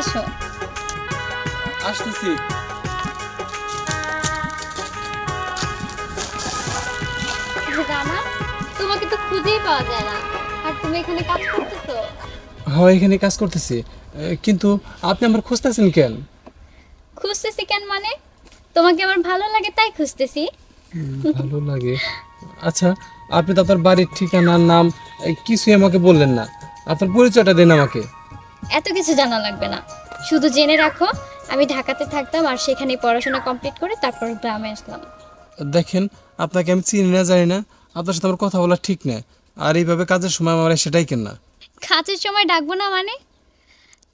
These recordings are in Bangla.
আসো। আসতেছি। রানা তোমাকে তো খুঁজেই পাওয়া যায় না। আর তুমি এখানে কাজ করতেছো? হয় এখানে কাজ করতেছি। কিন্তু আপনি আমার খুঁজতেছেন কেন? খুঁজতেছি কেন মানে? তোমাকে আমার ভালো লাগে তাই খুঁজতেছি। ভালো লাগে। আচ্ছা আপনি তো আপনার বাড়ির ঠিকানার নাম কিছুই আমাকে বললেন না। আপনার পরিচয়টা দেন আমাকে। এত কিছু জানা লাগবে না। শুধু জেনে রাখো আমি ঢাকাতে থাকতাম আর সেখানে পড়াশোনা কমপ্লিট করে তারপর গ্রামে আসলাম। দেখেন আপনাকে আমি চিনি না জানি না। আপনার সাথে আমার কথা বলা ঠিক না। আর এইভাবে কাজের সময় আমার সেটাই কেন না? কাজের সময় ডাকবো না মানে?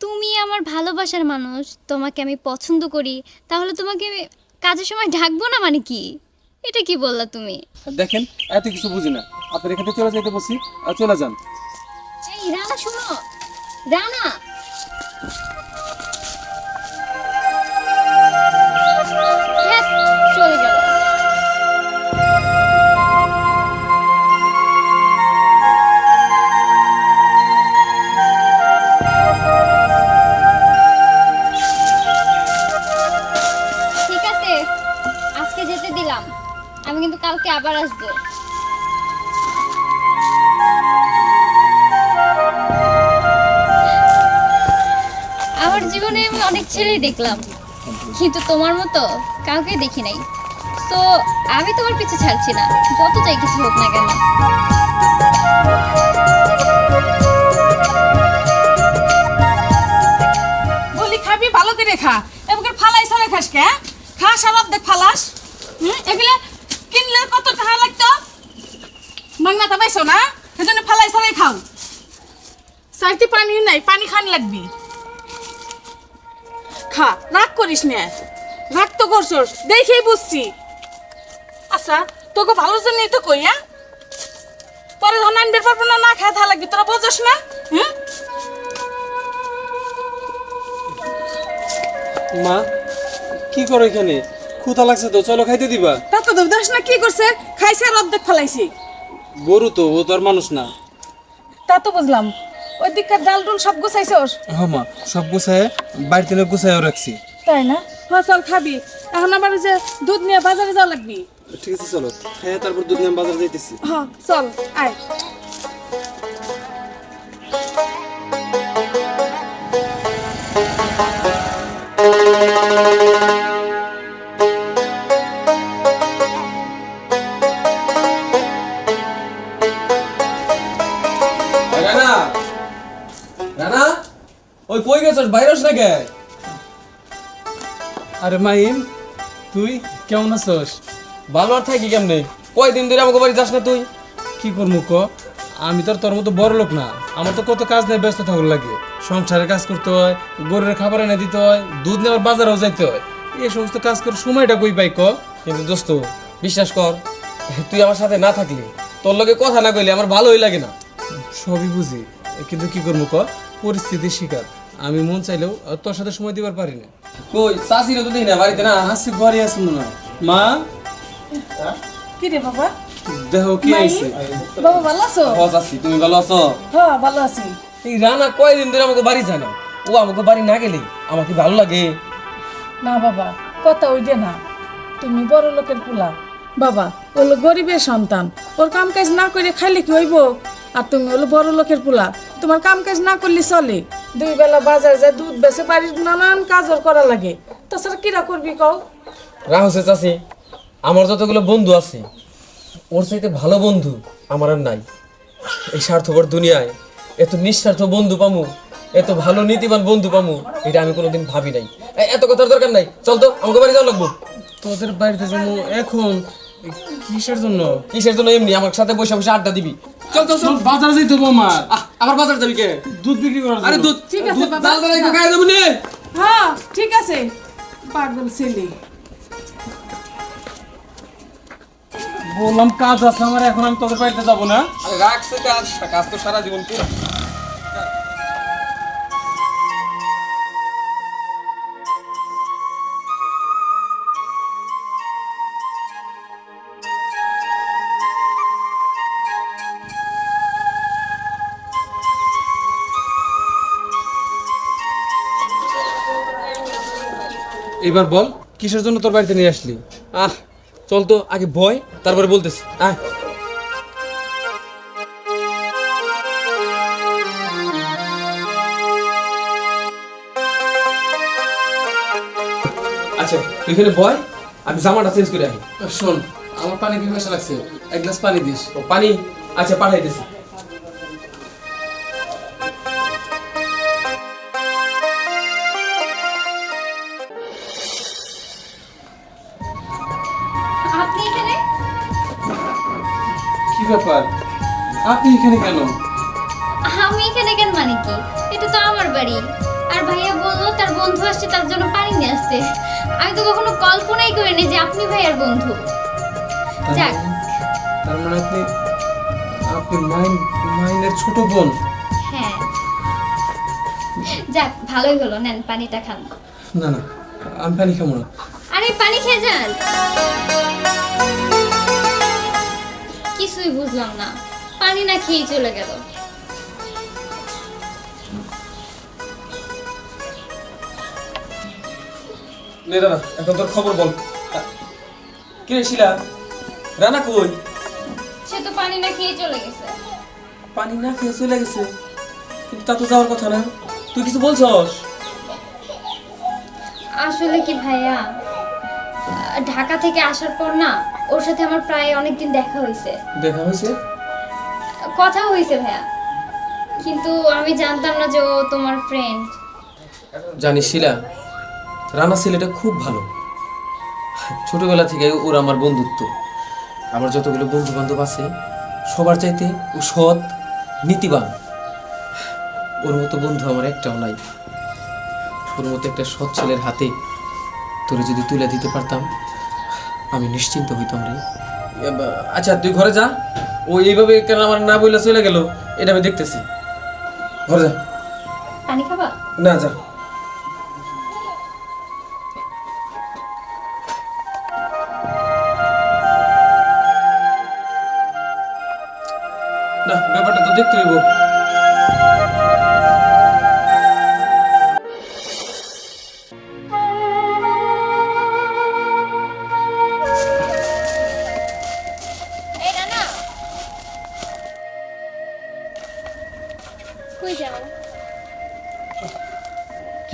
তুমি আমার ভালোবাসার মানুষ তোমাকে আমি পছন্দ করি তাহলে তোমাকে আমি কাজের সময় ডাকবো না মানে কি? এটা কি বললা তুমি? দেখেন এত কিছু বুঝি না। আপনার এখানে চলে যাইতে বসি আর চলে যান। এই রানা শোনো। রানা ছেলেই দেখলাম। কিন্তু তোমার মতো কাউকে দেখি নাই। তো আমি তোমার পিছু ছাড়ছি না। যত চাই কিছু হোক না কেন। বলি, খাবি? ভালো করে খা। এবার ফালাই সারে খাস কে হ্যাঁ? খা সারাপ দেখ, ফালাস। হুম? এগুলো কিনলে কত টাকা লাগতো? মাংনাটা পাইছো না? সেজন্য ফালাই সারাই খাও। সাইতে পানি নাই, পানি খান লাগবি। খা রাগ করিস না। রাগ তো করছস দেখেই বুঝছি। আচ্ছা তোকে ভালোর জন্যই তো কই হ্যাঁ? পরে ধন আনবে পারব না না খায় থা লাগবি তোরা বোঝস না হুম? মা কি করো এখানে? ক্ষুধা লাগছে তো চলো খাইতে দিবা। তা তো দেবদাস না কি করছে? খাইছে আর অর্ধেক ফেলাইছি। গরু তো ও তো আর মানুষ না। তা তো বুঝলাম। ওই দিককার ডাল ডুল সব গুছাইছস? হ্যাঁ মা সব গুছায় বাড়িতে লোক গুছায়ও রাখছি। তাই না? হ্যাঁ চল খাবি। এখন আবার যে দুধ নিয়ে বাজারে যাওয়া লাগবি। ঠিক আছে চলো। হ্যাঁ তারপর দুধ নিয়ে বাজার যাইতেছি। হ্যাঁ চল আয়। গেছস বাইরস না কে আরে মাইম, তুই কেমন আছস? ভালো আর থাকি কেমনে? কয়দিন ধরে আমাকে বাড়ি যাস না তুই? কি করব ক? আমি তো তোর মতো বড় লোক না। আমার তো কত কাজ নিয়ে ব্যস্ত থাকুন লাগে। সংসারের কাজ করতে হয়, গরুর খাবার এনে দিতে হয়, দুধ নেওয়ার বাজারেও যাইতে হয়। এই সমস্ত কাজ করে সময়টা কই পাই ক? কিন্তু দোস্ত, বিশ্বাস কর, তুই আমার সাথে না থাকলি, তোর লগে কথা না কইলে আমার ভালোই লাগে না। সবই বুঝি, কিন্তু কি করব ক? পরিস্থিতির শিকার। আমি মন চাইলেও তোর সাথে সময় দিবার পারি না। কই চাষিরও তো দেখি না বাড়িতে না আসি ঘরে আছে মনে হয়। মা? কি রে বাবা? দেহ কি আইছে বাবা ভালো আছো? হ চাষি তুমি ভালো আছো? হ্যাঁ ভালো আছি। এই রানা কয়দিন ধরে আমাকে বাড়ি যায় না। ও আমাকে বাড়ি না গেলে আমাকে ভালো লাগে। না বাবা কথা ওই না। তুমি বড় লোকের পোলা। বাবা ওলো গরিবের সন্তান। ওর কাম কাজ না করে খাইলে কি হইব? আর তুমি হলো বড় লোকের পোলা। তোমার কাম কাজ না করলে চলে। দুই বেলা বাজার যায় দুধ বেচে বাড়ির নানান কাজ ওর করা লাগে। তাছাড়া কিরা করবি কও? রাহুসে চাষি আমার যতগুলো বন্ধু আছে ওর চাইতে ভালো বন্ধু আমার আর নাই। এই স্বার্থপর দুনিয়ায় এত নিঃস্বার্থ বন্ধু পামু এত ভালো নীতিবান বন্ধু পামু এটা আমি কোনোদিন ভাবি নাই। এত কথার দরকার নাই। চল তো আমাকে বাড়ি যাওয়া লাগবো। তোদের বাড়িতে যাব এখন? কিসের জন্য? কিসের জন্য এমনি? আমার সাথে বসে বসে আড্ডা দিবি। চল চল চল। বাজার যাইতে হব আমার। আবার বাজার যাবি কে? দুধ বিক্রি করার আরে দুধ ঠিক আছে, বাবা। দাল একটু খাইয়া যাব নে। হ্যাঁ ঠিক আছে। পাগল ছেলে। বললাম কাজ আছে আমার এখন আমি তোদের বাড়িতে যাব না। আরে রাখছে কাজ কাজ তো সারা জীবন করে এবার বল কিসের জন্য তোর বাড়িতে নিয়ে আসলি? আহ চল তো আগে ভয় তারপরে বলতেছি। আয়। আচ্ছা তুই এখানে ভয় আমি জামাটা চেঞ্জ করে আহি শোন আমার পানি পিপাসা লাগছে? এক গ্লাস পানি দিস। ও পানি? আচ্ছা পাঠাই দিছি আপনি এখানে কেন? আমি এখানে কেন মানে কি? এটা তো আমার বাড়ি। আর ভাইয়া বলল তার বন্ধু আসছে তার জন্য পানি নিয়ে আসতে আমি তো কখনো কল্পনাই করিনি যে আপনি ভাইয়ার বন্ধু। যাক। তার মানে আপনি আপনি মাইন মাইনের ছোট বোন। হ্যাঁ। যাক ভালোই হলো। নেন পানিটা খান। না না আমি পানি খাব না। আরে পানি খেয়ে যান। কিছুই বুঝলাম না। পানি না খেয়েই চলে গেল। নে দাদা এখন তোর খবর বল। কি রে শিলা? রানা কই? সে তো পানি না খেয়ে চলে গেছে। পানি না খেয়ে চলে গেছে? কিন্তু তা তো যাওয়ার কথা না। তুই কিছু বলছস? আসলে কি ভাইয়া? ঢাকা থেকে আসার পর না ওর সাথে আমার প্রায় অনেকদিন দেখা হয়েছে। দেখা হয়েছে? কথা হয়েছে ভাইয়া। কিন্তু আমি জানতাম না যে ও তোমার ফ্রেন্ড জানিস শিলা, রানা ছেলেটা খুব ভালো। ছোটবেলা থেকে ওর আমার বন্ধুত্ব। আমার যতগুলো বন্ধু বান্ধব আছে, সবার চাইতে ও সৎ, নীতিবান। ওর মতো বন্ধু আমার একটাও নাই। ওর মতো একটা সৎ ছেলের হাতে তোরে যদি তুলে দিতে পারতাম, আমি নিশ্চিন্ত হইতাম রে। আচ্ছা তুই ঘরে যা। ও এইভাবে কেন আমার না বইলে চলে গেল এটা আমি দেখতেছি। ঘরে যা। পানি খাবা? না যা। না ব্যাপারটা তো দেখতে হইব।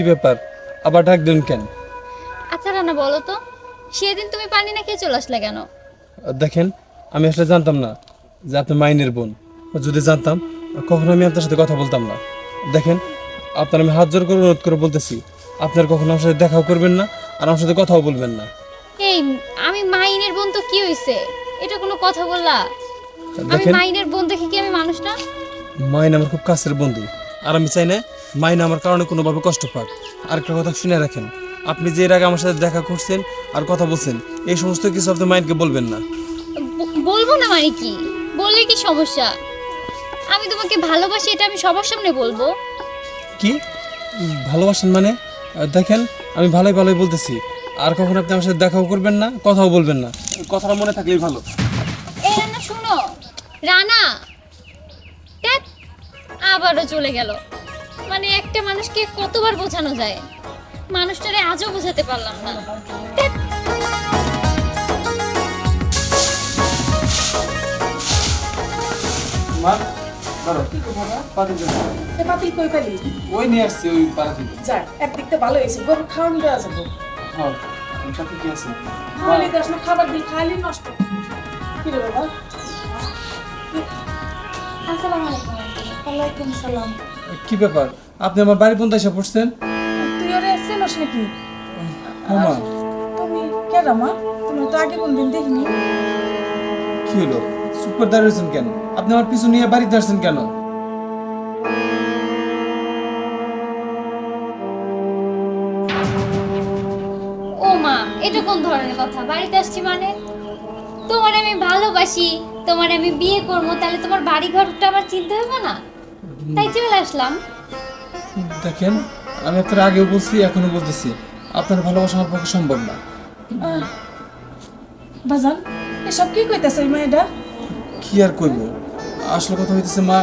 কি ব্যাপার? আবার ডাক দেন কেন? আচ্ছা রানা বলো তো। সেদিন তুমি পানি না খেয়ে চলে আসলে কেন? দেখেন আমি আসলে জানতাম না যে আপনি মাইনের বোন। যদি জানতাম কখনো আমি আপনার সাথে কথা বলতাম না। দেখেন আপনার আমি হাত জোর করে অনুরোধ করে বলতেছি আপনার কখনো আমার সাথে দেখাও করবেন না আর আমার সাথে কথাও বলবেন না। এই আমি মাইনের বোন তো কি হইছে? এটা কোনো কথা বললা? আমি মাইনের বোন দেখে কি আমি মানুষ না? মাইন আমার খুব কাছের বন্ধু। আর আমি চাই না মাইন আমার কারণে কোনোভাবে কষ্ট পাক। আর একটা কথা শুনে রাখেন আপনি যে এর আগে আমার সাথে দেখা করছেন আর কথা বলছেন এই সমস্ত কিছু আপনি মাইনকে বলবেন না। বলব না মানে কি? বললে কি সমস্যা? আমি তোমাকে ভালোবাসি এটা আমি সবার সামনে বলব। কি? ভালোবাসেন মানে? দেখেন আমি ভালোই ভালোই বলতেছি। আর কখন আপনি আমার সাথে দেখাও করবেন না কথাও বলবেন না। কথাটা মনে থাকলেই ভালো। এই রানা শুনো। রানা। আবারও চলে গেল। মানে একটা মানুষকে কতবার বোঝানো যায়? মানুষটারে আজও বোঝাতে পারলাম না। মা দাঁড়াও পাঠিয়ে দেন। পাতিল কই পেলি? ওই নিয়ে আসছি ওই পাড়া থেকে যাক একদিক তো ভালো হয়েছে। গরু খাওয়ান দেওয়া যাব। হ্যাঁ সাথে কি আছে। খাওয়ালি তো আসলে খাবার দিই খাইলি নষ্ট। কি রে বাবা? আসসালামু আলাইকুম। ওয়ালাইকুম সালাম। কি ব্যাপার? আপনি আমার বাড়ি পর্যন্ত এসে পড়ছেন? তুই ওরে চেনস নাকি? মামা তুমি কে মা? তুমি তো আগে কোনদিন দেখিনি। কি হলো? সুপার দাঁড়িয়েছেন কেন? আপনি আমার পিছু নিয়ে বাড়িতে আসছেন কেন? ও মা এটা কোন ধরনের কথা? বাড়িতে আসছি মানে? তোমার আমি ভালোবাসি তোমার আমি বিয়ে করব তাহলে তোমার বাড়ি ঘরটা আমার চিনতে হবে না? তাই চলে আসলাম। দেখেন আমি আপনার আগেও বলছি এখনও বলতেছি। আপনার ভালোবাসা আমার পক্ষে সম্ভব না। বাজান এসব কি কইতাছে এই মেয়েটা কি আর কইব? আসল কথা হইতেছে মা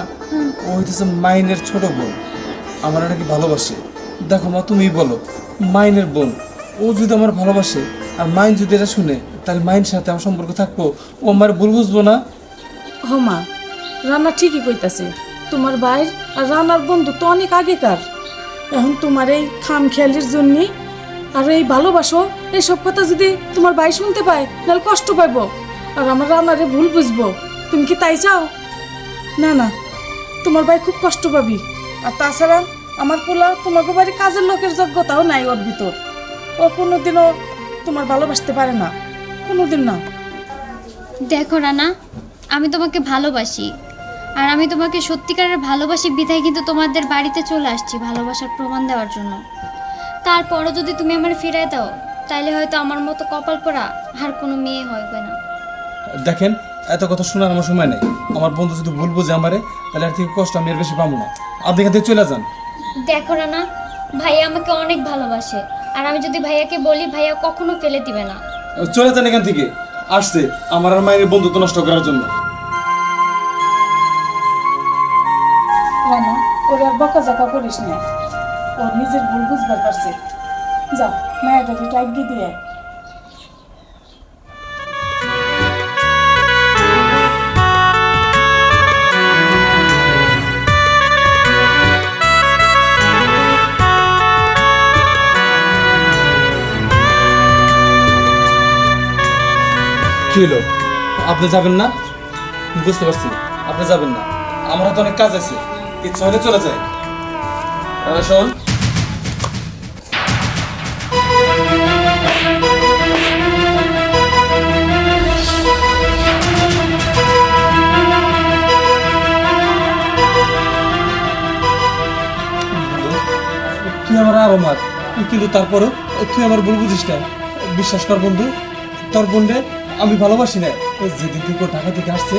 ও হইতেছে মাইনের ছোট বোন। আমার নাকি ভালোবাসে? দেখো মা তুমি বলো মাইনের বোন। ও যদি আমার ভালোবাসে আর মাইন যদি এটা শুনে তাহলে মাইন সাথে আমার সম্পর্ক থাকব। ও আমার ভুল বুঝব না। হ মা রান্না ঠিকই কইতাছে। তোমার ভাই আর রানার বন্ধু তো অনেক আগেকার। এখন তোমার এই খাম খেয়ালির জন্যে আর এই ভালোবাসো এইসব কথা যদি তোমার ভাই শুনতে পায় তাহলে কষ্ট পাইব আর আমার রানারে ভুল বুঝব। তুমি কি তাই চাও? না না, তোমার ভাই খুব কষ্ট পাবি। আর তাছাড়া আমার পোলা তোমাকে বাড়ি কাজের লোকের যোগ্যতাও নাই ওর ভিতর। ও কোনোদিনও তোমার ভালোবাসতে পারে না। কোনোদিন না। দেখো রানা, আমি তোমাকে ভালোবাসি। আর আমি তোমাকে সত্যিকারের ভালোবাসি বিধায় কিন্তু তোমাদের বাড়িতে চলে আসছি ভালোবাসার প্রমাণ দেওয়ার জন্য। তারপরও যদি তুমি আমার ফিরাই দাও তাইলে হয়তো আমার মতো কপাল পড়া আর কোনো মেয়ে হবে না। দেখেন এত কথা শোনার আমার সময় নেই। আমার বন্ধু যদি ভুল বুঝে আমারে তাহলে আর থেকে কষ্ট আমি এর বেশি পাবো না। আপনি এখান থেকে চলে যান। দেখো রানা ভাইয়া আমাকে অনেক ভালোবাসে। আর আমি যদি ভাইয়াকে বলি ভাইয়া কখনো ফেলে দিবে না। চলে যান এখান থেকে। আসছে আমার আর মায়ের বন্ধুত্ব নষ্ট করার জন্য। আর করিস না। ওর নিজের ভুল বুঝবার পারছে। যা মায়ের টাইট দিয়ে আয়। কি আপনি যাবেন না? বুঝতে পারছি। আপনি যাবেন না। আমার তো অনেক কাজ আছে। ইচ্ছা হলে চলে যায় তুই আমার আর আমার কিন্তু তারপরও, তুই আমার ভুল বুঝিস না। বিশ্বাস কর বন্ধু, তোর বোনরে আমি ভালোবাসি না। যেদিন থেকে ঢাকা থেকে আসছে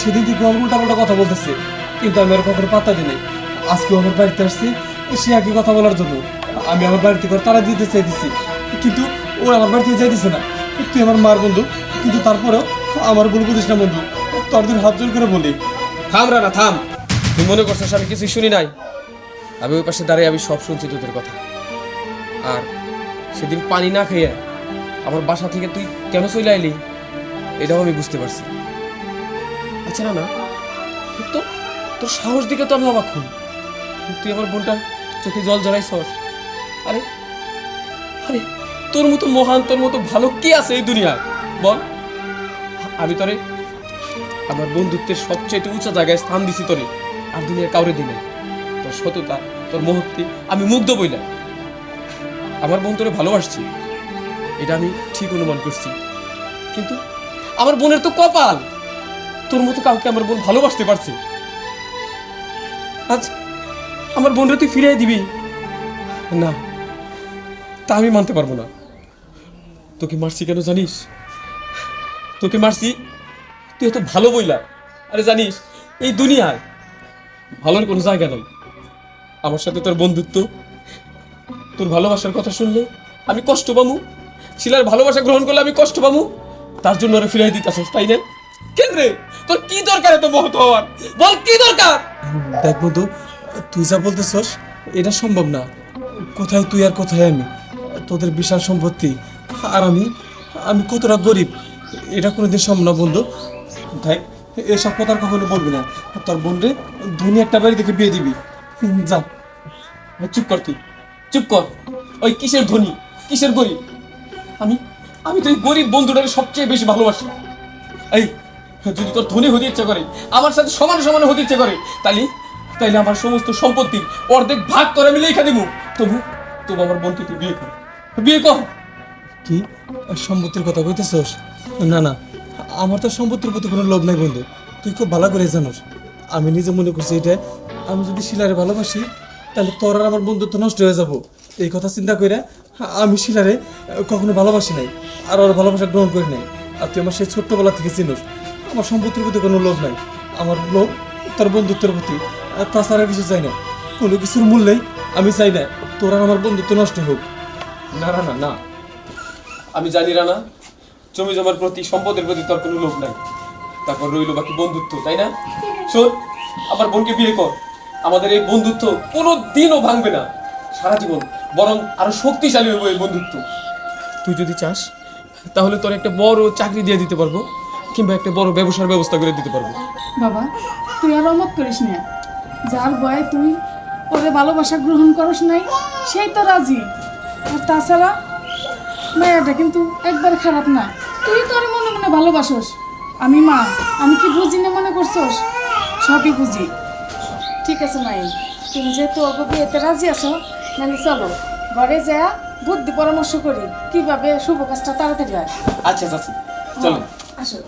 সেদিন থেকে পাল্টা কথা বলতেছে। কিন্তু আমি আর কখনো পাত্তা দিই আজকে আমার বাড়িতে আসছে সে একই কথা বলার জন্য। আমি আমার বাড়িতে থেকে ওর তারা দিতে চাইতেছি, কিন্তু ও আমার বাড়িতে থেকে যাইতেছে না। তুই আমার মার বন্ধু, কিন্তু তারপরেও আমার ভুল বুঝিস না বন্ধু। তোর দিন হাত জোর করে বলি। থাম রানা, থাম। তুই মনে করছিস আমি কিছুই শুনি নাই? আমি ওই পাশে দাঁড়িয়ে আমি সব শুনছি তোদের কথা। আর সেদিন পানি না খেয়ে আমার বাসা থেকে তুই কেন চলে আইলি? এটাও আমি বুঝতে পারছি। আচ্ছা না না তো তোর সাহস দিকে তো আমি অবাক হই। তুই আমার বোনটার চোখে জল জড়াইছস আরে আরে, তোর মতো মহান, তোর মতো ভালো কে আছে এই দুনিয়ায়? বল। আমি তোরে আমার বন্ধুত্বের সবচেয়ে উঁচা জায়গায় স্থান দিছি তোরে, আর দুনিয়ার কাউরে দিনে তোর সততা, তোর মহত্তি, আমি মুগ্ধ বইলা আমার বোন তোরে ভালোবাসছি, এটা আমি ঠিক অনুমান করছি। কিন্তু আমার বোনের তো কপাল, তোর মতো কাউকে আমার বোন ভালোবাসতে পারছে। আজ আমার বোনরে তুই ফিরিয়ে দিবি। না, তা আমি মানতে পারব না। তোকে মারছি কেন জানিস? তোকে মারছি, তুই এত ভালো বইলা। আরে জানিস, এই দুনিয়ায় ভালোর কোনো জায়গা নেই। আমার সাথে তোর বন্ধুত্ব, তোর ভালোবাসার কথা শুনলে আমি কষ্ট পামু। শিলার ভালোবাসা গ্রহণ করলে আমি কষ্ট পামু। তার জন্য ওরা ফিরাই দিতাছস, তাই না? কেন রে? তোর কি দরকার এত মহৎ হওয়ার? বল, কি দরকার? দেখ বন্ধু তুই যা বলতেছস, এটা সম্ভব না। কোথায় তুই আর কোথায় আমি? তোদের বিশাল সম্পত্তি। আর আমি আমি কতটা গরিব, এটা কোনোদিন সম্ভব না, বন্ধু। দেখ, এসব কথা আর কখনো বলবি না। তোর বোন রে ধনী একটা বাড়ি থেকে বিয়ে দিবি। যা। চুপ কর তুই। চুপ কর। ওই কিসের ধনী? কিসের গরিব? আমি আমি তো এই গরিব বন্ধুটাকে সবচেয়ে বেশি ভালোবাসি। এই, যদি তোর ধনী হতে ইচ্ছা করে, আমার সাথে সমান সমান হতে ইচ্ছা করে, তাহলে তাইলে আমার সমস্ত সম্পত্তি অর্ধেক ভাগ করে আমি লেখা দেবো। তবু তবু আমার বোনকে তুই বিয়ে কর। বিয়ে কর। কি? সম্পত্তির কথা কইতেছস না না, আমার তো সম্পত্তির প্রতি কোনো লোভ নাই বন্ধু। তুই খুব ভালো করে জানোস। আমি নিজে মনে করছি এটা। আমি যদি শিলারে ভালোবাসি, তাহলে তোর আর আমার বন্ধুত্ব নষ্ট হয়ে যাব। এই কথা চিন্তা করে আমি শিলারে কখনো ভালোবাসি নাই, আর ওর ভালোবাসা গ্রহণ করি নাই। আর তুই আমার সেই ছোট্টবেলা থেকে চিনোস। আমার সম্পত্তির প্রতি কোনো লোভ নাই। আমার লোভ তোর বন্ধুত্বের প্রতি। আর তাছাড়া আর কিছু চাই না। কোনো কিছুর মূল্যেই আমি চাই না তোর আমার বন্ধুত্ব নষ্ট হোক। না না না। না আমি জানি রানা জমি জমার প্রতি সম্পদের প্রতি তোর কোনো লোভ নাই। তারপর রইল বাকি বন্ধুত্ব তাই না? শোন আমার বোনকে বিয়ে কর। আমাদের এই বন্ধুত্ব কোনো দিনও ভাঙবে না। সারা জীবন বরং আরও শক্তিশালী হবে এই বন্ধুত্ব। তুই যদি চাস তাহলে তোর একটা বড় চাকরি দিয়ে দিতে পারব কিংবা একটা বড় ব্যবসার ব্যবস্থা করে দিতে পারব। বাবা তুই আর অমত করিস না। যার ভয়ে তুই ওরে ভালোবাসা গ্রহণ করস নাই সেই তো রাজি। আর তাছাড়া মায়াটা কিন্তু একবার খারাপ না। তুই তোর মনে মনে ভালোবাসোস। আমি মা আমি কি বুঝি না মনে করছোস? সবই বুঝি। ঠিক আছে মাই তুমি যেহেতু অল্প বিয়েতে রাজি আছো নাহলে চলো ঘরে যা বুদ্ধি পরামর্শ করি। কীভাবে শুভ কাজটা তাড়াতাড়ি হয়। আচ্ছা আচ্ছা চলো আসো।